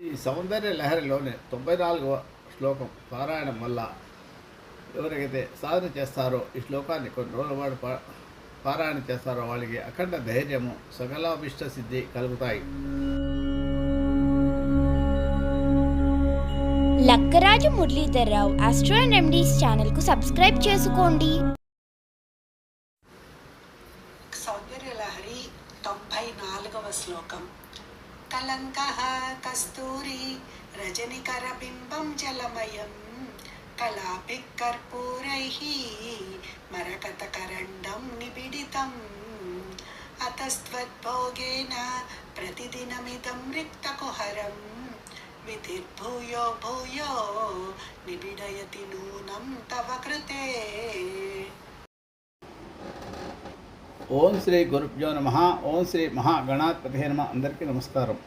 ఈ సౌందర్య లహరిలోని తొంభై నాలుగవ శ్లోకం పారాయణం వల్ల ఎవరికైతే సాధన చేస్తారో ఈ శ్లోకాన్ని కొన్ని రోజుల పాటు పా పారాయణ చేస్తారో వాళ్ళకి అఖండ ధైర్యము సకలాభిష్ట సిద్ధి కలుగుతాయి. లక్కరాజు మురళీధర్రావు ఆస్ట్రో ఎండీస్ ఛానల్కు సబ్స్క్రైబ్ చేసుకోండి సౌందర్యలహరి తొంభై నాలుగవ శ్లోకం కలంకః కస్తూరి రజనికర బింబం జలమయం కళాపి కర్పూరై మరకతకరండం నిబిడితం అతస్త్వద్భోగేన ప్రతిదినమిదం రిక్తకుహరం విధిర్భూయో భూయో నిబిడయతి నూనం తవ కృతే. ఓం శ్రీ గురుభ్యో నమ. ఓం శ్రీ మహాగణాధిపతి నమ. అందరికీ నమస్కారం.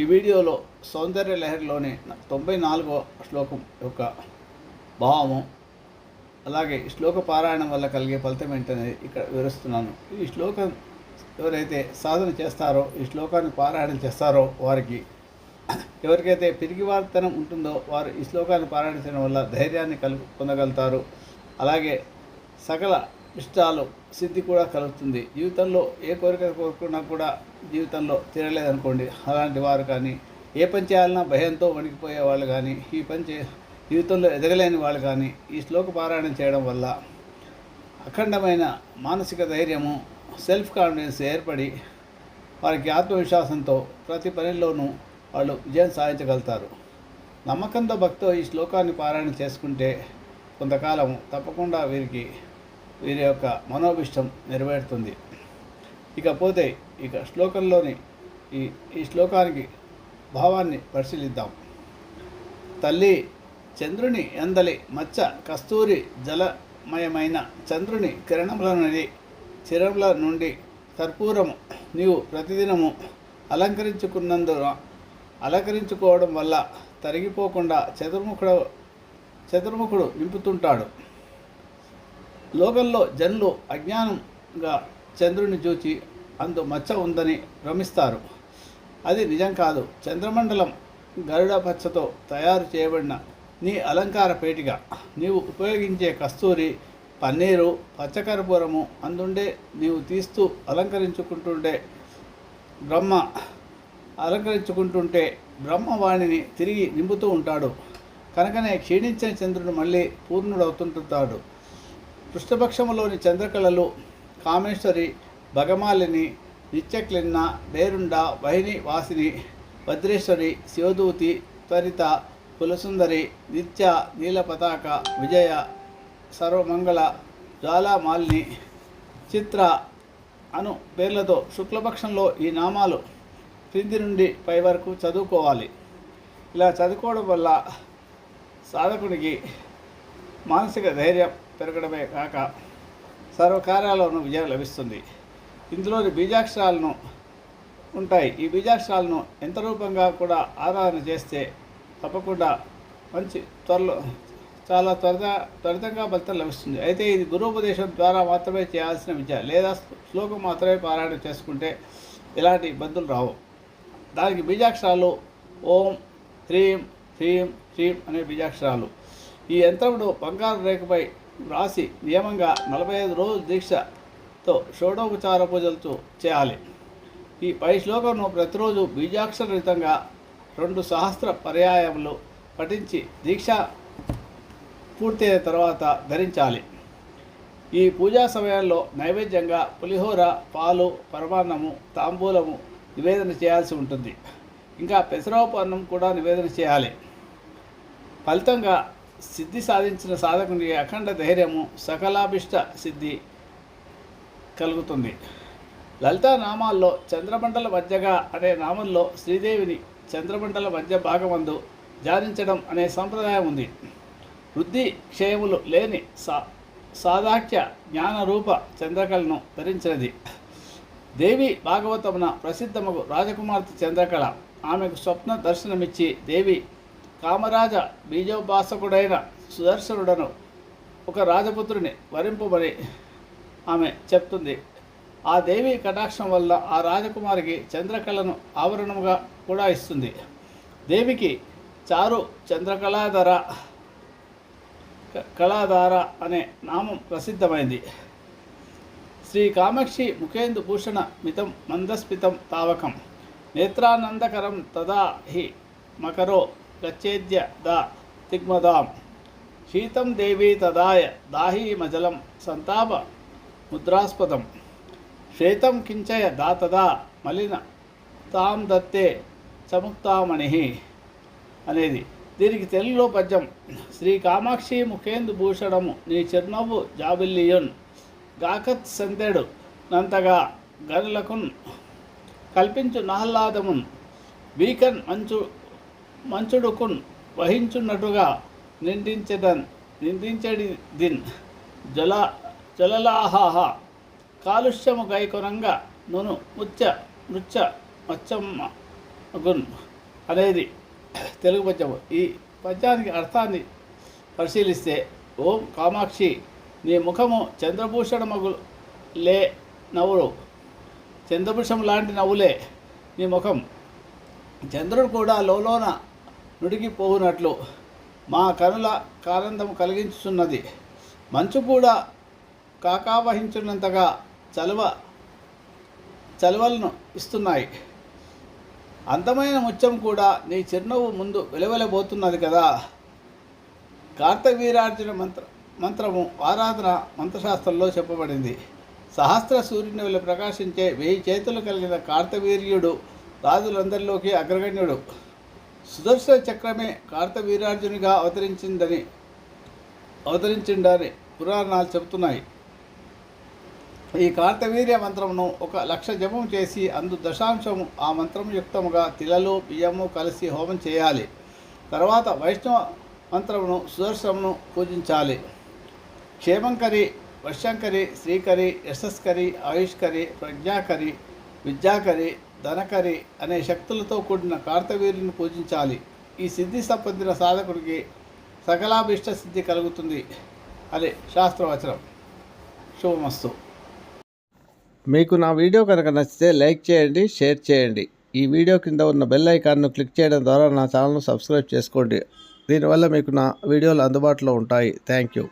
ఈ వీడియోలో సౌందర్య లహరిలోని తొంభై నాలుగో శ్లోకం యొక్క భావము అలాగే ఈ శ్లోక పారాయణం వల్ల కలిగే ఫలితం ఏంటనేది ఇక్కడ వివరిస్తున్నాను. ఈ శ్లోకం ఎవరైతే సాధన చేస్తారో ఈ శ్లోకాన్ని పారాయణం చేస్తారో వారికి ఎవరికైతే పిరిగివార్తనం ఉంటుందో వారు ఈ శ్లోకాన్ని పారాయణించడం వల్ల ధైర్యాన్ని కలు పొందగలుగుతారు. అలాగే సకల ఇష్టాలు సిద్ధి కూడా కలుగుతుంది. జీవితంలో ఏ కోరిక కోరుకున్నా కూడా జీవితంలో తీరలేదనుకోండి. అలాంటి వారు కానీ ఏ పని చేయాలన్నా భయంతో వణికిపోయే వాళ్ళు కానీ ఈ పని చే జీవితంలో ఎదగలేని వాళ్ళు కానీ ఈ శ్లోక పారాయణం చేయడం వల్ల అఖండమైన మానసిక ధైర్యము సెల్ఫ్ కాన్ఫిడెన్స్ ఏర్పడి వారికి ఆత్మవిశ్వాసంతో ప్రతి పనిలోనూ వాళ్ళు విజయం సాధించగలుగుతారు. నమ్మకంతో భక్తితో ఈ శ్లోకాన్ని పారాయణ చేసుకుంటే కొంతకాలం తప్పకుండా వీరికి వీరి యొక్క మనోభిష్టం నెరవేరుతుంది. ఇకపోతే ఇక శ్లోకంలోని ఈ ఈ శ్లోకానికి భావాన్ని పరిశీలిద్దాం. తల్లి చంద్రుని ఎందలి మచ్చ కస్తూరి జలమయమైన చంద్రుని కిరణముల నుండి చిరముల నుండి కర్పూరము నీవు ప్రతిదినము అలంకరించుకున్నందున అలంకరించుకోవడం వల్ల తరిగిపోకుండా చతుర్ముఖుడు చతుర్ముఖుడు నింపుతుంటాడు లోకంలో జనులు అజ్ఞానంగా చంద్రుని చూచి అందు మచ్చ ఉందని భ్రమిస్తారు. అది నిజం కాదు. చంద్రమండలం గరుడ పచ్చతో తయారు చేయబడిన నీ అలంకార పేటిక. నీవు ఉపయోగించే కస్తూరి పన్నీరు పచ్చకర్పూరము అందుండే నీవు తీస్తూ అలంకరించుకుంటుండే బ్రహ్మ అలంకరించుకుంటుంటే బ్రహ్మవాణిని తిరిగి నింపుతూ ఉంటాడు. కనుకనే క్షీణించిన చంద్రుడు మళ్ళీ పూర్ణుడవుతుంటాడు. పృష్ఠపక్షములోని చంద్రకళలు కామేశ్వరి భగమాలిని నిత్యక్లిన్న బేరుండ వహిని వాసిని భద్రేశ్వరి శివదూతి త్వరిత కులసుందరి నిత్య నీలపతాక విజయ సర్వమంగళ జ్వాలామాలిని చిత్ర అను పేర్లతో శుక్లపక్షంలో ఈ నామాలు క్రింది నుండి పై వరకు చదువుకోవాలి. ఇలా చదువుకోవడం వల్ల సాధకుడికి మానసిక ధైర్యం పెరగడమే కాక సర్వకార్యాల్లోనూ విజయం లభిస్తుంది. ఇందులోని బీజాక్షరాలను ఉంటాయి. ఈ బీజాక్షరాలను ఎంత రూపంగా కూడా ఆరాధన చేస్తే తప్పకుండా మంచి త్వరలో చాలా త్వరగా త్వరితంగా ఫలితం లభిస్తుంది. అయితే ఇది గురుపదేశం ద్వారా మాత్రమే చేయాల్సిన విద్య. లేదా శ్లోకం మాత్రమే పారాయణ చేసుకుంటే ఎలాంటి ఇబ్బందులు రావు. దానికి బీజాక్షరాలు ఓం హ్రీం హ్రీం హ్రీం అనే బీజాక్షరాలు. ఈ యంత్రమును బంగారు రేఖపై రాసి నియమంగా నలభై ఐదు రోజుల దీక్షతో షోడోపచార పూజలతో చేయాలి. ఈ పై శ్లోకంను ప్రతిరోజు బీజాక్షరహితంగా రెండు సహస్ర పర్యాయములు పఠించి దీక్ష పూర్తయిన తర్వాత ధరించాలి. ఈ పూజా సమయంలో నైవేద్యంగా పులిహోర పాలు పరమాన్నము తాంబూలము నివేదన చేయాల్సి ఉంటుంది. ఇంకా పెసరపన్నం అన్నం కూడా నివేదన చేయాలి. ఫలితంగా సిద్ధి సాధించిన సాధకునికి అఖండ ధైర్యము సకలాభిష్ట సిద్ధి కలుగుతుంది. లలితా నామాల్లో చంద్రమండల మధ్యగా అనే నామంలో శ్రీదేవిని చంద్రమండల మధ్య భాగమందు ధ్యానించడం అనే సంప్రదాయం ఉంది. వృద్ధి క్షయములు లేని సా సాదాఖ్య జ్ఞానరూప చంద్రకళను ధరించినది. దేవి భాగవతమున ప్రసిద్ధముకు రాజకుమార్తె చంద్రకళ. ఆమెకు స్వప్న దర్శనమిచ్చి దేవి కామరాజ బీజోపాసకుడైన సుదర్శనుడను ఒక రాజపుత్రుని వరింపమని ఆమె చెప్తుంది. ఆ దేవి కటాక్షం వల్ల ఆ రాజకుమారికి చంద్రకళను ఆవరణముగా కూడా ఇస్తుంది. దేవికి చారు చంద్రకళాధర క- కళాధార అనే నామం ప్రసిద్ధమైంది. శ్రీ కామాక్షి ముఖేందు భూషణ మితం మందస్మితం తావకం. నేత్రానందకరం తదా హి మకరో గచ్చేద్య ద తిగ్మదాం. శీతం దేవీ తదాయ దాహీమజలం సంతాప ముద్రాస్పదం. శ్వేతం కించయ దాతదా మలిన తాం దత్తే చముక్తామణి అనేది. దీనికి తెలుగులో పద్యం శ్రీ కామాక్షి ముఖేందు భూషణము నీ చిరునవ్వు జాబిల్లియున్ గాకత్ సంతెడు నంతగా గనులకున్ కల్పించు నహ్లాదమున్ వీకన్ మంచు మంచుడుకున్ వహించున్నట్టుగా నిందించదన్ నిందించడి దిన్ జల జలలాహాహ. కాలుష్యము గైకొనంగా నును ముచ్చ నృత్య మచ్చమ్మ గున్. అనేది తెలుగు పద్యము. ఈ పద్యానికి అర్థాన్ని పరిశీలిస్తే ఓం కామాక్షి నీ ముఖము చంద్రభూషణ మగు లే నవ్వులు చంద్రభూషం లాంటి నవ్వులే నీ ముఖం. చంద్రుడు కూడా లోలోన నుడిగిపోవునట్లు మా కనుల కానందము కలిగించుతున్నది మంచు కూడా కాకావహించున్నంతగా చలువ చలువలను ఇస్తున్నాయి. అందమైన ముత్యం కూడా నీ చిరునవ్వు ముందు వెలువెలబోతున్నది కదా. కార్తవీరార్జున మంత్ర మంత్రము ఆరాధన మంత్రశాస్త్రంలో చెప్పబడింది. సహస్ర సూర్యుని వల్ల ప్రకాశించే వెయ్యి చేతులు కలిగిన కార్తవీర్యుడు రాజులందరిలోకి అగ్రగణ్యుడు. సుదర్శన చక్రమే కార్తవీరార్జునిగా అవతరించిందని అవతరించిండని పురాణాలు చెబుతున్నాయి. ఈ కార్తవీర్య మంత్రమును ఒక లక్ష జపం చేసి అందు దశాంశము ఆ మంత్రం యుక్తముగా తిలలు బియ్యము కలిసి హోమం చేయాలి. తర్వాత వైష్ణవ మంత్రమును సుదర్శనమును పూజించాలి. క్షేమంకరి వర్షంకరి శ్రీకరి యశస్కరి ఆయుష్కరి ప్రజ్ఞాకరి విద్యాకరి ధనకరి అనే శక్తులతో కూడిన కార్తవీరుని పూజించాలి. ఈ సిద్ధి సంపొందిన సాధకుడికి సకలాభిష్ట సిద్ధి కలుగుతుంది అని శాస్త్రవచనం. శుభమస్తు. మీకు నా వీడియో కనుక నచ్చితే లైక్ చేయండి షేర్ చేయండి. ఈ వీడియో కింద ఉన్న బెల్ ఐకాన్ను క్లిక్ చేయడం ద్వారా నా ఛానల్ను సబ్స్క్రైబ్ చేసుకోండి. దీనివల్ల మీకు నా వీడియోలు అందుబాటులో ఉంటాయి. Thank you.